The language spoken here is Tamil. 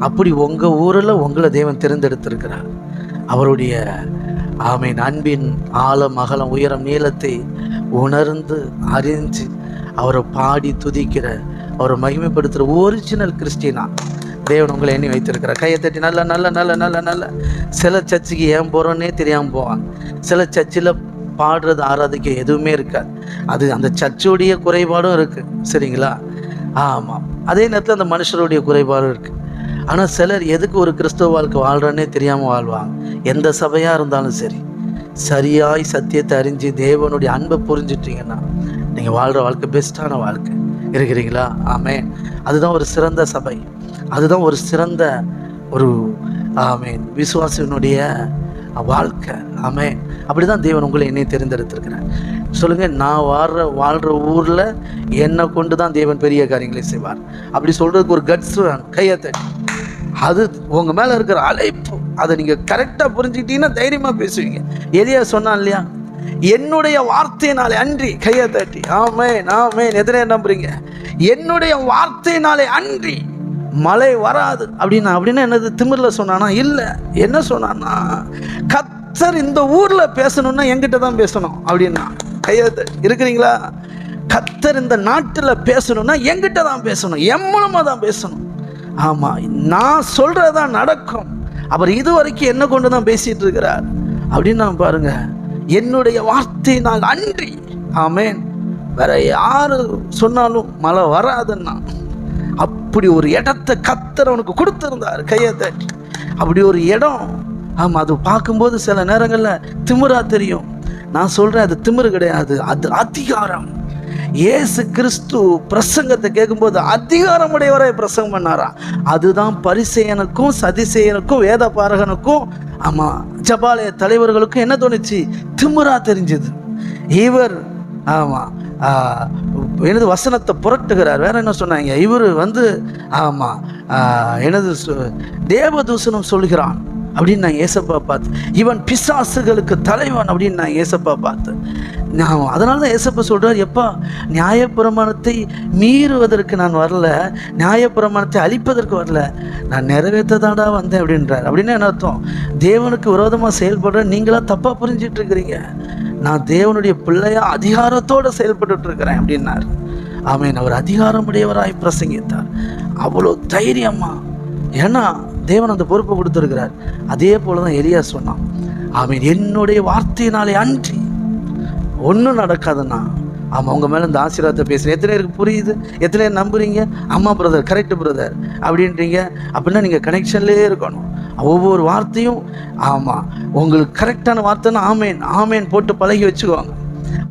அப்படி உங்கள் ஊரில் உங்களை தேவன் தேர்ந்தெடுத்திருக்கிறார். அவருடைய ஆமீன் அன்பின் ஆழம் அகலம் உயரம் நீளத்தை உணர்ந்து அறிஞ்சு அவரை பாடி துதிக்கிற அவரை மகிமைப்படுத்துகிற ஒரிஜினல் கிறிஸ்டினா. தேவன் உங்களை எண்ணி வைத்திருக்கிறார். கையை தட்டி நல்ல நல்ல நல்ல நல்ல நல்ல. சில சர்ச்சுக்கு ஏன் போகிறோன்னே தெரியாமல் போவாங்க. சில சர்ச்சில் பாடுறது ஆராதிக்க எதுவுமே இருக்காது. அது அந்த சர்ச்சுடைய குறைபாடும் இருக்குது சரிங்களா? ஆமாம் அதே நேரத்தில் அந்த மனுஷருடைய குறைபாடும் இருக்குது ஆனால் சிலர் எதுக்கு ஒரு கிறிஸ்தவ வாழ்க்கை வாழ்கிறன்னே தெரியாமல் வாழ்வாங்க. எந்த சபையாக இருந்தாலும் சரி. சரியாய் சத்தியத்தை அறிஞ்சு தேவனுடைய அன்பை புரிஞ்சிட்டிங்கன்னா நீங்கள் வாழ்கிற வாழ்க்கை பெஸ்ட்டான வாழ்க்கை. இருக்கிறீங்களா? ஆமே அதுதான் ஒரு சிறந்த சபை. அதுதான் ஒரு சிறந்த ஒரு ஆமேன் விசுவாசினுடைய வாழ்க்கை. ஆமே அப்படி தான் தேவன் உங்களை என்னை தெரிந்தெடுத்திருக்கிறார். சொல்லுங்கள் நான் வாழ்கிற வாழ்கிற ஊரில் என்னை கொண்டு தான் தேவன் பெரிய காரியங்களை செய்வார். அப்படி சொல்கிறதுக்கு ஒரு கட்ஸ் வேணும் கையை தட்டி. அது உங்கள் மேலே இருக்கிற அழைப்பு. அதை நீங்கள் கரெக்டாக புரிஞ்சுக்கிட்டீங்கன்னா தைரியமாக பேசுவீங்க. எதையா சொன்னான் இல்லையா? என்னுடைய வார்த்தையினாலே அன்றி கையை தட்டி ஆமே நாமே எதிரே நம்புறீங்க. என்னுடைய வார்த்தையினாலே அன்றி மழை வராது. அப்படின்னா அப்படின்னா என்னது? திமிரில் சொன்னானா? இல்லை. என்ன சொன்னான்னா கத்தர் இந்த ஊரில் பேசணும்னா என்கிட்ட தான் பேசணும். அப்படின்னா கையை இருக்கிறீங்களா? கத்தர் இந்த நாட்டில் பேசணும்னா என்கிட்ட தான் பேசணும். என் மூலமாக தான் பேசணும். ஆமாம் நான் சொல்கிறது தான் நடக்கும். அவர் இது வரைக்கும் என்ன கொண்டு தான் பேசிகிட்டு இருக்கிறார். அப்படின்னு நான் பாருங்க என்னுடைய வார்த்தையினால் அன்றி ஆமேன். வேற யாரு சொன்னாலும் மழை வராதுன்னா அப்படி ஒரு இடத்த கத்தர் அவனுக்கு கொடுத்துருந்தார் கையை தட்டி. அப்படி ஒரு இடம் ஆமாம் அது பார்க்கும்போது சில நேரங்களில் திமிரா தெரியும். நான் சொல்கிறேன் அது திமிரு கிடையாது அது அதிகாரம். இயேசு கிறிஸ்து பிரசங்கத்தை கேட்கும்போது அதிகாரமுடையவரை பிரசங்கம் பண்ணாரா? அதுதான் பரிசெயனுக்கும் சதிசெயனுக்கும் வேத பாரகனுக்கும் ஆமாம் ஜபாலய தலைவர்களுக்கும் என்ன தோணுச்சு? திமிரா தெரிஞ்சது. இவர் ஆமாம் எனது வசனத்தை புரட்டுகிறார். வேற என்ன சொன்னாங்க? இவர் வந்து ஆமாம் எனது சு- தேவதூசனம் சொல்கிறான். அப்படின்னு நான் ஏசப்பா பார்த்து இவன் பிசாசுகளுக்கு தலைவன் அப்படின்னு நான் ஏசப்பா பார்த்தேன் அதனால தான் ஏசப்ப சொல்கிறார் எப்பா நியாயப்பிரமாணத்தை மீறுவதற்கு நான் வரல நியாயப்பிரமாணத்தை அழிப்பதற்கு வரல நான் நிறைவேற்றதாடா வந்தேன் அப்படின்றார். அப்படின்னா என்ன அர்த்தம்? தேவனுக்கு விரோதமாக செயல்படுற நீங்களாக தப்பாக புரிஞ்சிட்டு இருக்கிறீங்க. நான் தேவனுடைய பிள்ளையா அதிகாரத்தோடு செயல்பட்டுட்டு இருக்கிறேன் அப்படின்னார். ஆமேன். அவர் அதிகாரமுடையவராய் பிரசங்கித்தார். அவ்வளோ தைரியமா. ஏன்னா தேவன் அந்த பொறுப்பை கொடுத்துருக்கிறார். அதே போல தான் எலியா சொன்னான். ஆமீன். என்னுடைய வார்த்தையினாலே அன்றி ஒன்றும் நடக்காதுண்ணா. ஆமாம் உங்கள் மேலே இந்த ஆசீர்வாதத்தை பேசுகிறேன் எத்தனை பேருக்கு புரியுது? எத்தனை பேர் நம்புறீங்க? அம்மா பிரதர் கரெக்ட் பிரதர் அப்படின்றீங்க. அப்படின்னா நீங்கள் கனெக்ஷன்லேயே இருக்கணும். ஒவ்வொரு வார்த்தையும் ஆமாம் உங்களுக்கு கரெக்டான வார்த்தைன்னா ஆமேன். ஆமேன் போட்டு பழகி வச்சுக்குவாங்க